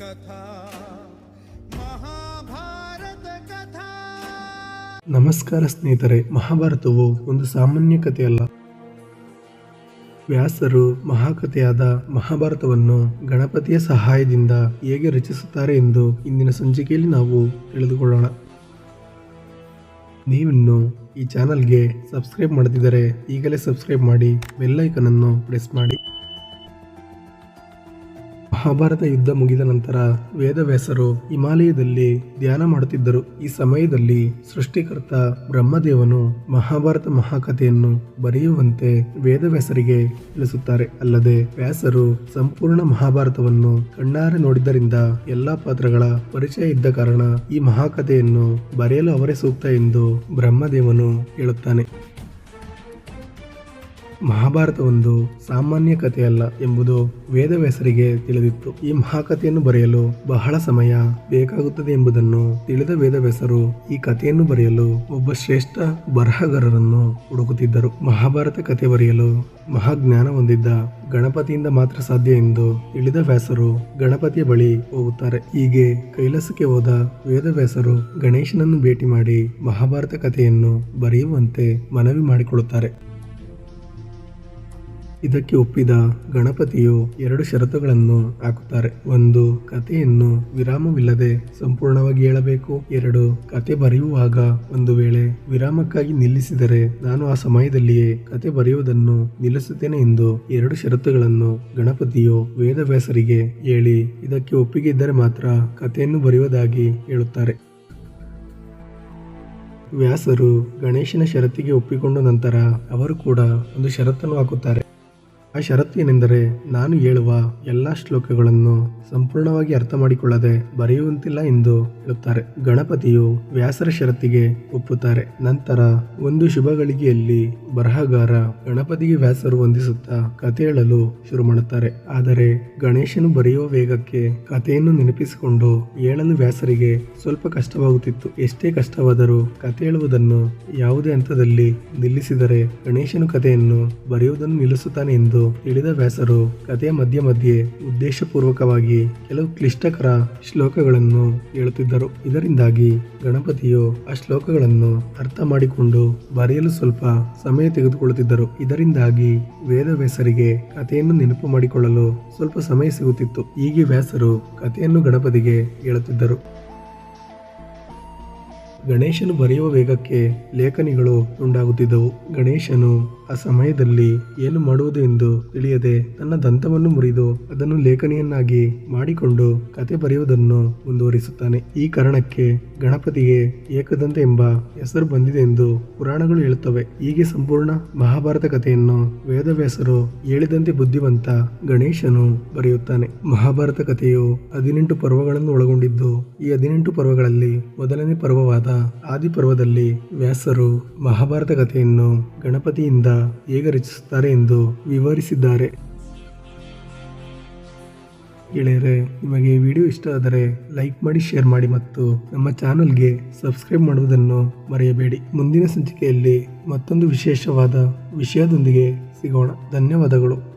ಕಥಾ, ಮಹಾಭಾರತ ಕಥಾ. ನಮಸ್ಕಾರ ಸ್ನೇಹಿತರೆ, ಮಹಾಭಾರತವು ಒಂದು ಸಾಮಾನ್ಯ ಕಥೆಯಲ್ಲ. ವ್ಯಾಸರು ಮಹಾಕಥೆಯಾದ ಮಹಾಭಾರತವನ್ನು ಗಣಪತಿಯ ಸಹಾಯದಿಂದ ಹೇಗೆ ರಚಿಸುತ್ತಾರೆ ಎಂದು ಇಂದಿನ ಸಂಚಿಕೆಯಲ್ಲಿ ನಾವು ತಿಳಿದುಕೊಳ್ಳೋಣ. ನೀವಿನ್ನು ಈ ಚಾನಲ್ಗೆ ಸಬ್ಸ್ಕ್ರೈಬ್ ಮಾಡದಿದ್ದರೆ ಈಗಲೇ ಸಬ್ಸ್ಕ್ರೈಬ್ ಮಾಡಿ ಬೆಲ್ಲೈಕನನ್ನು ಪ್ರೆಸ್ ಮಾಡಿ. ಮಹಾಭಾರತ ಯುದ್ಧ ಮುಗಿದ ನಂತರ ವೇದವ್ಯಾಸರು ಹಿಮಾಲಯದಲ್ಲಿ ಧ್ಯಾನ ಮಾಡುತ್ತಿದ್ದರು. ಈ ಸಮಯದಲ್ಲಿ ಸೃಷ್ಟಿಕರ್ತ ಬ್ರಹ್ಮದೇವನು ಮಹಾಭಾರತ ಮಹಾಕಥೆಯನ್ನು ಬರೆಯುವಂತೆ ವೇದವ್ಯಾಸರಿಗೆ ತಿಳಿಸುತ್ತಾರೆ. ಅಲ್ಲದೆ ವ್ಯಾಸರು ಸಂಪೂರ್ಣ ಮಹಾಭಾರತವನ್ನು ಕಣ್ಣಾರೆ ನೋಡಿದ್ದರಿಂದ ಎಲ್ಲಾ ಪಾತ್ರಗಳ ಪರಿಚಯ ಇದ್ದ ಕಾರಣ ಈ ಮಹಾಕಥೆಯನ್ನು ಬರೆಯಲು ಅವರೇ ಸೂಕ್ತ ಎಂದು ಬ್ರಹ್ಮದೇವನು ಹೇಳುತ್ತಾನೆ. ಮಹಾಭಾರತ ಒಂದು ಸಾಮಾನ್ಯ ಕಥೆಯಲ್ಲ ಎಂಬುದು ವೇದವ್ಯಾಸರಿಗೆ ತಿಳಿದಿತ್ತು. ಈ ಮಹಾಕಥೆಯನ್ನು ಬರೆಯಲು ಬಹಳ ಸಮಯ ಬೇಕಾಗುತ್ತದೆ ಎಂಬುದನ್ನು ತಿಳಿದ ವೇದವ್ಯಾಸರು ಈ ಕಥೆಯನ್ನು ಬರೆಯಲು ಒಬ್ಬ ಶ್ರೇಷ್ಠ ಬರಹಗಾರರನ್ನು ಹುಡುಕುತ್ತಿದ್ದರು. ಮಹಾಭಾರತ ಕಥೆ ಬರೆಯಲು ಮಹಾಜ್ಞಾನ ಹೊಂದಿದ್ದ ಗಣಪತಿಯಿಂದ ಮಾತ್ರ ಸಾಧ್ಯ ಎಂದು ತಿಳಿದ ವ್ಯಾಸರು ಗಣಪತಿಯ ಬಳಿ ಹೋಗುತ್ತಾರೆ. ಹೀಗೆ ಕೈಲಾಸಕ್ಕೆ ಹೋದ ವೇದವ್ಯಾಸರು ಗಣೇಶನನ್ನು ಭೇಟಿ ಮಾಡಿ ಮಹಾಭಾರತ ಕಥೆಯನ್ನು ಬರೆಯುವಂತೆ ಮನವಿ ಮಾಡಿಕೊಳ್ಳುತ್ತಾರೆ. ಇದಕ್ಕೆ ಒಪ್ಪಿದ ಗಣಪತಿಯು ಎರಡು ಷರತ್ತುಗಳನ್ನು ಹಾಕುತ್ತಾರೆ. ಒಂದು, ಕಥೆಯನ್ನು ವಿರಾಮವಿಲ್ಲದೆ ಸಂಪೂರ್ಣವಾಗಿ ಹೇಳಬೇಕು. ಎರಡು ಕತೆ ಬರೆಯುವಾಗ ಒಂದು ವೇಳೆ ವಿರಾಮಕ್ಕಾಗಿ ನಿಲ್ಲಿಸಿದರೆ ನಾನು ಆ ಸಮಯದಲ್ಲಿಯೇ ಕತೆ ಬರೆಯುವುದನ್ನು ನಿಲ್ಲಿಸುತ್ತೇನೆ ಎಂದು ಎರಡು ಷರತ್ತುಗಳನ್ನು ಗಣಪತಿಯು ವೇದವ್ಯಾಸರಿಗೆ ಹೇಳಿ ಇದಕ್ಕೆ ಒಪ್ಪಿಗೆ ಇದ್ದರೆ ಮಾತ್ರ ಕಥೆಯನ್ನು ಬರೆಯುವುದಾಗಿ ಹೇಳುತ್ತಾರೆ. ವ್ಯಾಸರು ಗಣೇಶನ ಷರತ್ತಿಗೆ ಒಪ್ಪಿಕೊಂಡ ನಂತರ ಅವರು ಕೂಡ ಒಂದು ಷರತ್ತನ್ನು ಹಾಕುತ್ತಾರೆ. ಆ ಷರತ್ತು ಏನೆಂದರೆ ನಾನು ಹೇಳುವ ಎಲ್ಲ ಶ್ಲೋಕಗಳನ್ನು ಸಂಪೂರ್ಣವಾಗಿ ಅರ್ಥ ಮಾಡಿಕೊಳ್ಳದೆ ಬರೆಯುವಂತಿಲ್ಲ ಎಂದು ಹೇಳುತ್ತಾರೆ. ಗಣಪತಿಯು ವ್ಯಾಸರ ಷರತ್ತಿಗೆ ಒಪ್ಪುತ್ತಾರೆ. ನಂತರ ಒಂದು ಶುಭ ಗಳಿಗೆಯಲ್ಲಿ ಬರಹಗಾರ ಗಣಪತಿಗೆ ವ್ಯಾಸರು ವಂದಿಸುತ್ತಾ ಕತೆ ಹೇಳಲು ಶುರು ಮಾಡುತ್ತಾರೆ. ಆದರೆ ಗಣೇಶನು ಬರೆಯುವ ವೇಗಕ್ಕೆ ಕಥೆಯನ್ನು ನೆನಪಿಸಿಕೊಂಡು ಹೇಳಲು ವ್ಯಾಸರಿಗೆ ಸ್ವಲ್ಪ ಕಷ್ಟವಾಗುತ್ತಿತ್ತು. ಎಷ್ಟೇ ಕಷ್ಟವಾದರೂ ಕತೆ ಹೇಳುವುದನ್ನು ಯಾವುದೇ ಹಂತದಲ್ಲಿ ನಿಲ್ಲಿಸಿದರೆ ಗಣೇಶನು ಕಥೆಯನ್ನು ಬರೆಯುವುದನ್ನು ನಿಲ್ಲಿಸುತ್ತಾನೆ ಎಂದು ತಿಳಿದ ವ್ಯಾಸರು ಕಥೆಯ ಮಧ್ಯೆ ಮಧ್ಯೆ ಉದ್ದೇಶಪೂರ್ವಕವಾಗಿ ಕೆಲವು ಕ್ಲಿಷ್ಟಕರ ಶ್ಲೋಕಗಳನ್ನು ಹೇಳುತ್ತಿದ್ದರು. ಇದರಿಂದಾಗಿ ಗಣಪತಿಯು ಆ ಶ್ಲೋಕಗಳನ್ನು ಅರ್ಥ ಮಾಡಿಕೊಂಡು ಬರೆಯಲು ಸ್ವಲ್ಪ ಸಮಯ ತೆಗೆದುಕೊಳ್ಳುತ್ತಿದ್ದರು. ಇದರಿಂದಾಗಿ ವೇದವ್ಯಾಸರಿಗೆ ಕಥೆಯನ್ನು ನೆನಪು ಮಾಡಿಕೊಳ್ಳಲು ಸ್ವಲ್ಪ ಸಮಯ ಸಿಗುತ್ತಿತ್ತು. ಹೀಗೆ ವ್ಯಾಸರು ಕಥೆಯನ್ನು ಗಣಪತಿಗೆ ಹೇಳುತ್ತಿದ್ದರು. ಗಣೇಶನು ಬರೆಯುವ ವೇಗಕ್ಕೆ ಲೇಖನಿಗಳು ಉಂಟಾಗುತ್ತಿದ್ದವು. ಗಣೇಶನು ಆ ಸಮಯದಲ್ಲಿ ಏನು ಮಾಡುವುದು ಎಂದು ತಿಳಿಯದೆ ತನ್ನ ದಂತವನ್ನು ಮುರಿದು ಅದನ್ನು ಲೇಖನಿಯನ್ನಾಗಿ ಮಾಡಿಕೊಂಡು ಕತೆ ಬರೆಯುವುದನ್ನು ಮುಂದುವರಿಸುತ್ತಾನೆ. ಈ ಕಾರಣಕ್ಕೆ ಗಣಪತಿಗೆ ಏಕದಂತ ಎಂಬ ಹೆಸರು ಬಂದಿದೆ ಎಂದು ಪುರಾಣಗಳು ಹೇಳುತ್ತವೆ. ಹೀಗೆ ಸಂಪೂರ್ಣ ಮಹಾಭಾರತ ಕಥೆಯನ್ನು ವೇದವ್ಯಾಸರು ಹೇಳಿದಂತೆ ಬುದ್ಧಿವಂತ ಗಣೇಶನು ಬರೆಯುತ್ತಾನೆ. ಮಹಾಭಾರತ ಕಥೆಯು ಹದಿನೆಂಟು ಪರ್ವಗಳನ್ನು ಒಳಗೊಂಡಿದ್ದು, ಈ ಹದಿನೆಂಟು ಪರ್ವಗಳಲ್ಲಿ ಮೊದಲನೇ ಪರ್ವವಾದ ಆದಿ ಪರ್ವದಲ್ಲಿ ವ್ಯಾಸರು ಮಹಾಭಾರತ ಕಥೆಯನ್ನು ಗಣಪತಿಯಿಂದ ಹೇಗೆ ರಚಿಸುತ್ತಾರೆ ಎಂದು ವಿವರಿಸಿದ್ದಾರೆ. ಗೆಳೆಯರೆ, ನಿಮಗೆ ವಿಡಿಯೋ ಇಷ್ಟ ಆದರೆ ಲೈಕ್ ಮಾಡಿ, ಶೇರ್ ಮಾಡಿ ಮತ್ತು ನಮ್ಮ ಚಾನಲ್ಗೆ ಸಬ್ಸ್ಕ್ರೈಬ್ ಮಾಡುವುದನ್ನು ಮರೆಯಬೇಡಿ. ಮುಂದಿನ ಸಂಚಿಕೆಯಲ್ಲಿ ಮತ್ತೊಂದು ವಿಶೇಷವಾದ ವಿಷಯದೊಂದಿಗೆ ಸಿಗೋಣ. ಧನ್ಯವಾದಗಳು.